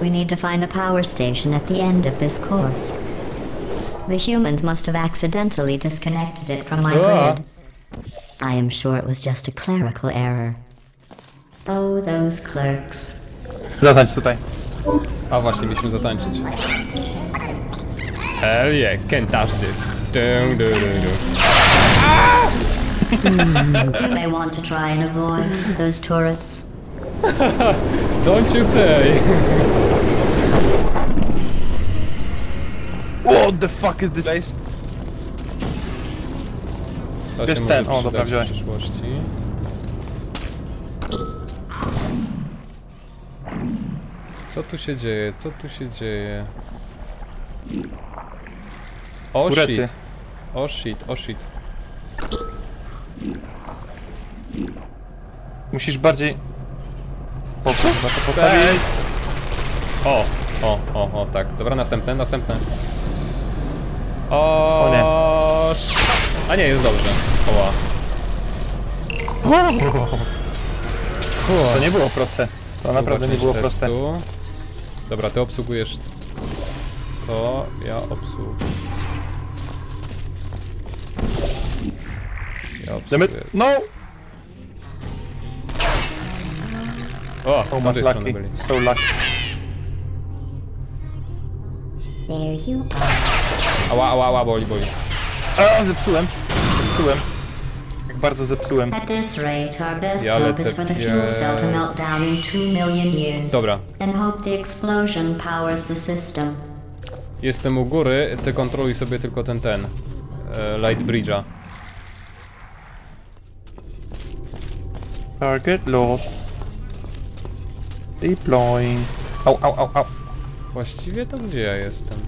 We need to find the power station at the end of this course. The humans must have accidentally disconnected it from my Ah. grid. I am sure it was just a clerical error. Oh, those clerks. Zatańcz tutaj. A właśnie, mieliśmy zatańczyć. Hell yeah, can't touch this. Du, du, du, du. You may want to try and avoid those turrets. Don't you say! What the fuck is this place? To się ten, o, dobra, przydać w wziąłeś. przyszłości. Co tu się dzieje? Co tu się dzieje? O Kurety. shit. O shit, o shit. Musisz bardziej... Po co? Na to postawić? O, o, o, o, tak. Dobra, następne, następne. O, O nie. A nie, jest dobrze. Oła. To nie było proste. To naprawdę nie było proste. testu. Dobra, ty obsługujesz to, ja obsługuję. Ja obsługuję. No! O, Oh, z tamtej strony byli. So lucky. There you are. Ała, ała, ała, boli, boli. A, zepsułem. Zepsułem. Jak bardzo zepsułem. At this rate, our best Ja hope is for the fuel cell to melt down in two million years. Dobra. And hope the explosion powers the system. Jestem u góry, ty kontroluj sobie tylko ten, ten. E, light Bridge'a. Target lost. Deploying. Au, au, au, au. Właściwie to gdzie ja jestem?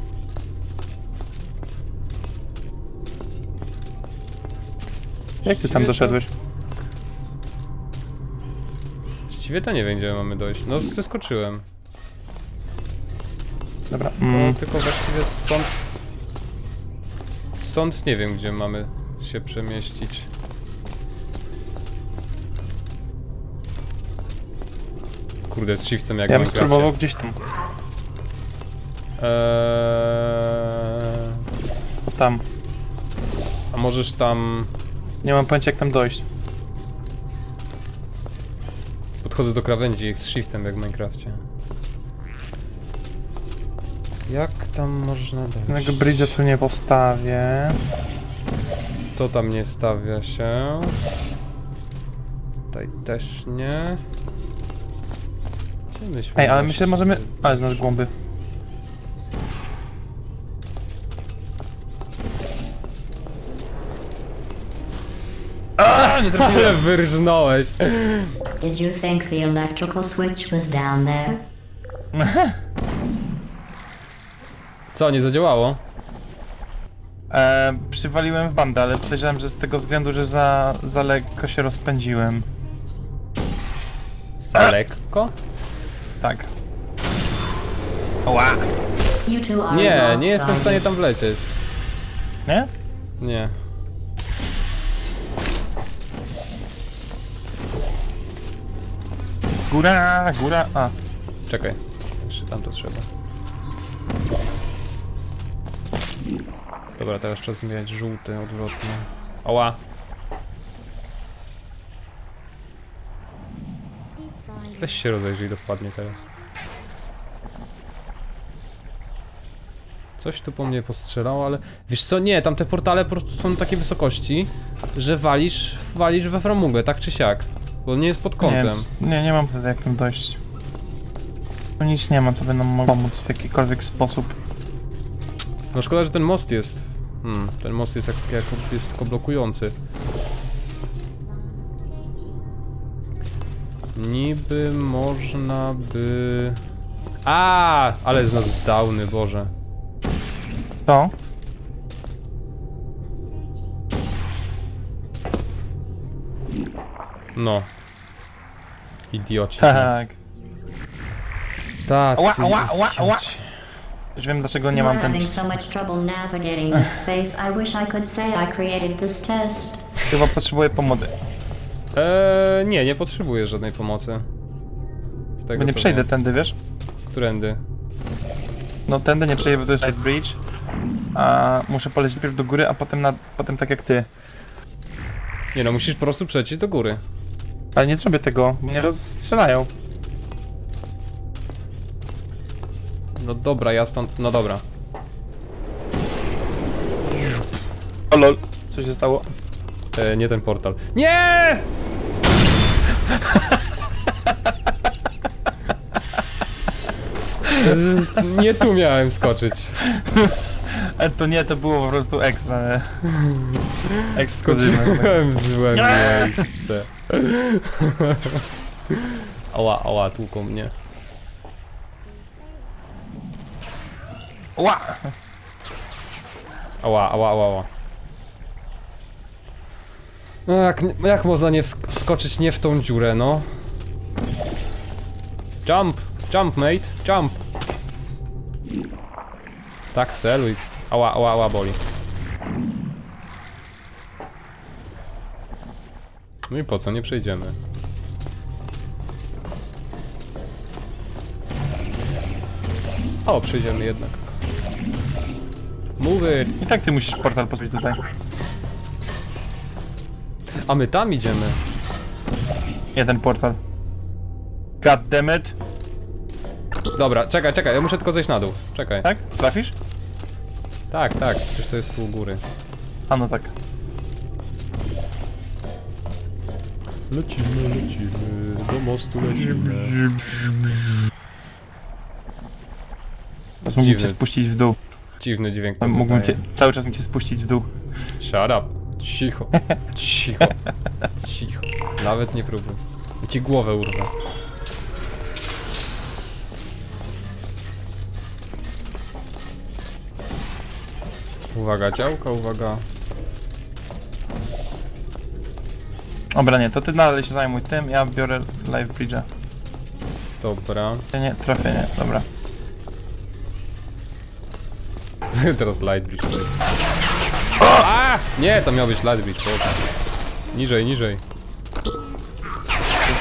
Jak ty tam to- doszedłeś? Właściwie to nie wiem, gdzie mamy dojść. No, zeskoczyłem. Dobra. No, Mm. tylko właściwie stąd... Stąd nie wiem, gdzie mamy się przemieścić. Kurde, z shiftem jak Ja bym spróbował gdzieś tam. Eee, O tam. a możesz tam... Nie mam pojęcia jak tam dojść. Podchodzę do krawędzi z shiftem jak w Minecrafcie. Jak tam można dojść? Żadnego bridge'a tu nie postawię. To tam nie stawia się. Tutaj też nie. Myśmy Ej, ale myślę, możemy... Ale znasz głąby. A, nie trafiłem. Ale wyrżnąłeś! Did you think the electrical switch was down there? Co, nie zadziałało? E, przywaliłem w bandę, ale podejrzewam, że z tego względu, że za, za lekko się rozpędziłem. Za lekko? Tak. Oła! Nie, nie jestem w stanie tam wlecieć. Nie? Nie. Góra, góra, a. Czekaj. Jeszcze tam to trzeba. Dobra, teraz trzeba zmieniać żółty odwrotnie. Oła! Weź się rozejrzyj dokładnie teraz. Coś tu po mnie postrzelało, ale... Wiesz co, nie, tam te portale po prostu są na takiej wysokości, że walisz, walisz we framugę, tak czy siak. Bo nie jest pod Nie, kątem. nie, nie mam wtedy jak tam dojść. Tu nic nie ma, co by nam mogło pomóc w jakikolwiek sposób. No szkoda, że ten most jest. Hmm, ten most jest jak, jak jest tylko blokujący. Niby można by... A, ale z nas downy, Boże. To? No. Idioci. Tak. Tacy Ła, ła, ła, ła. idioci. Już wiem dlaczego nie mam ten... so much trouble navigating this space. I wish I could say I created this test. Chyba potrzebuję pomocy. Eee, nie, nie potrzebuję żadnej pomocy. Z tego Bo nie co przejdę wiem. tędy, wiesz? Którędy? No tędy nie przejedę, to jest Light Bridge. A muszę polecieć najpierw do góry, a potem na, potem tak jak ty. Nie no, musisz po prostu przejść do góry. Ale nie zrobię tego, bo mnie rozstrzelają. No dobra, ja stąd... No dobra. O lol, co się stało? E, nie ten portal. Nie! Nie tu miałem skoczyć. Ale to nie, to było po prostu ekstra, nie? Ekskluzywne. Skoczyłem w złe miejsce. Ała, ała, tłuką mnie. Ła! Ała, ała, ała, ała. No jak, jak można nie wsk wskoczyć nie w tą dziurę, no? Jump! Jump, mate! Jump! Tak, celuj. Ała, ała, ała, boli. No i po co? Nie przejdziemy. O, przejdziemy jednak. It! I tak ty musisz portal postawić tutaj. A my tam idziemy. Jeden portal. God damn it. Dobra, czekaj, czekaj, ja muszę tylko zejść na dół. Czekaj. Tak? Trafisz? Tak, tak, przecież to jest tu u góry. A no tak. Lecimy, lecimy, do mostu lecimy. Teraz mógłbym cię spuścić w dół. Dziwny dźwięk to Mógłbym cię, cały czas mi cię spuścić w dół. Shut up. Cicho. Cicho. Cicho. Nawet nie próbuj. I Ci głowę urwę. Uwaga, działka, uwaga. Dobra, nie, to ty dalej się zajmuj tym, ja biorę live bridge'a. Dobra. Nie, nie, trafienie, dobra. Teraz light bridge. przejdzie. A! Nie, to miał być light bridge. Boże. Niżej, niżej.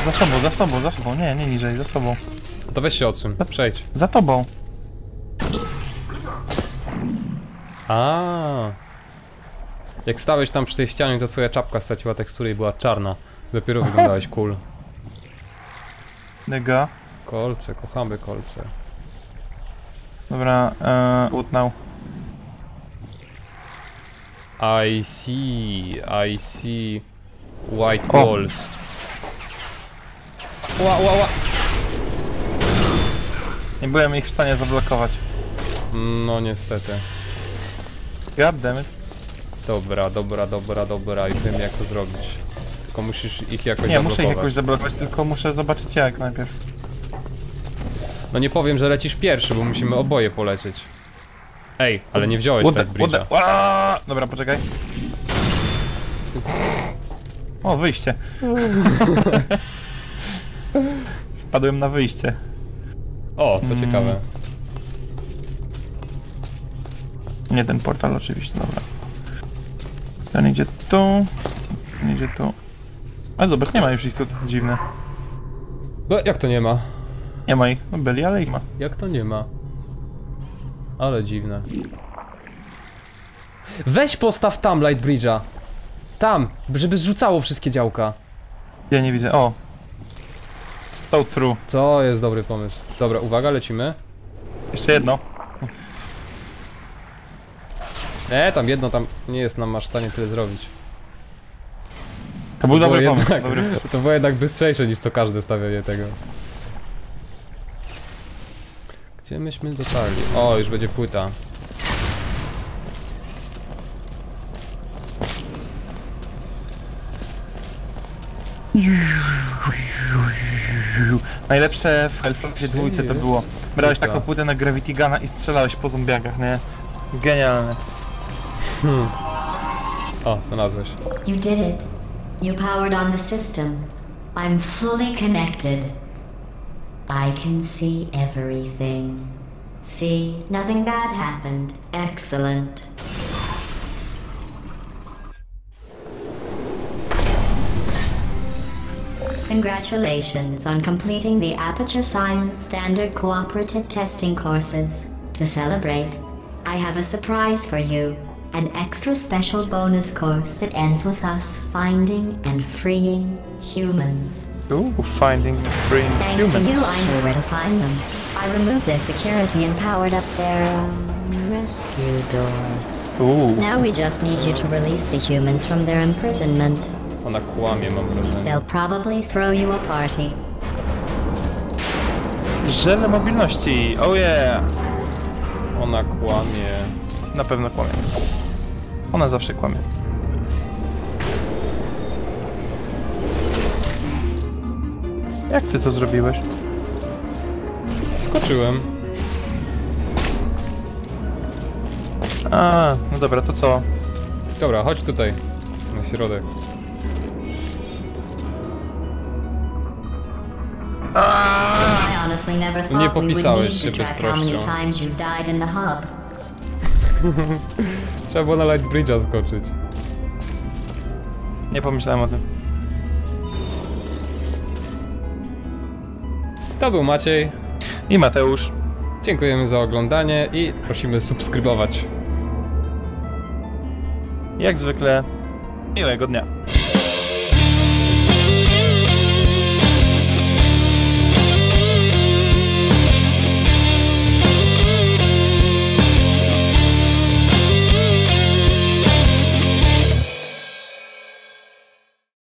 Za sobą, za sobą, za sobą, nie, nie niżej, za sobą. To weź się odsuń. Przejdź. Za tobą. A. Jak stałeś tam przy tej ścianie, to twoja czapka straciła teksturę i była czarna. Dopiero wyglądałeś cool. Dyga. Kolce, kochamy kolce. Dobra, e, utnął. I see, I see white O. walls. Ła, ła, ła. Nie byłem ich w stanie zablokować. No niestety. God damn it. Dobra, dobra, dobra, dobra. I wiem jak to zrobić. Tylko musisz ich jakoś Nie, muszę ich zablokować. jakoś zablokować, tylko muszę zobaczyć jak najpierw. No nie powiem, że lecisz pierwszy, bo musimy oboje polecieć. Ej, ale nie wziąłeś What the- what! Dobra, poczekaj. O, wyjście. Spadłem na wyjście. O, to Mm. ciekawe. Nie ten portal oczywiście, dobra. Ten idzie tu. Ten idzie tu. Ale zobacz, nie ma już ich tu. Dziwne. No jak to nie ma? Nie ma ich. No byli, ale ich ma. Jak to nie ma? Ale dziwne. Weź postaw tam Light Bridge'a. Tam, żeby zrzucało wszystkie działka. Ja nie widzę. O. So true. To jest dobry pomysł. Dobra, uwaga, lecimy. Jeszcze jedno. E, tam jedno tam nie jest nam aż w stanie tyle zrobić. To był było dobry pomysł. jednak- Dobry. To było jednak bystrzejsze niż to każde stawianie tego. Gdzie myśmy dotarli? O, już będzie płyta. Najlepsze w Hellfrontie dwójce to było. Brałeś taką płytę na Gravity Guna i strzelałeś po zombiakach, nie? Genialne. O, znalazłeś. You did it. You powered on the system. I'm fully connected. I can see everything. See, nothing bad happened. Excellent. Congratulations on completing the Aperture Science Standard Cooperative Testing courses. To celebrate, I have a surprise for you an extra special bonus course that ends with us finding and freeing humans. Ooh, finding freeing Thanks to you, I know where to find them. I removed their security and powered up their um, rescue door. Ooh, Now we just need you to release the humans from their imprisonment. Ona kłamie, mam wrażenie. They'll probably throw you a party. żele mobilności. Oh yeah. Ona kłamie. Na pewno kłamie. Ona zawsze kłamie. Jak ty to zrobiłeś? Skoczyłem. A, no dobra, to co? Dobra, chodź tutaj. Na środek. Would popisałeś się bystrością. Trzeba było na Light Bridge'a skoczyć. Nie pomyślałem o tym. To był Maciej. I Mateusz. Dziękujemy za oglądanie i prosimy subskrybować. Jak zwykle, miłego dnia.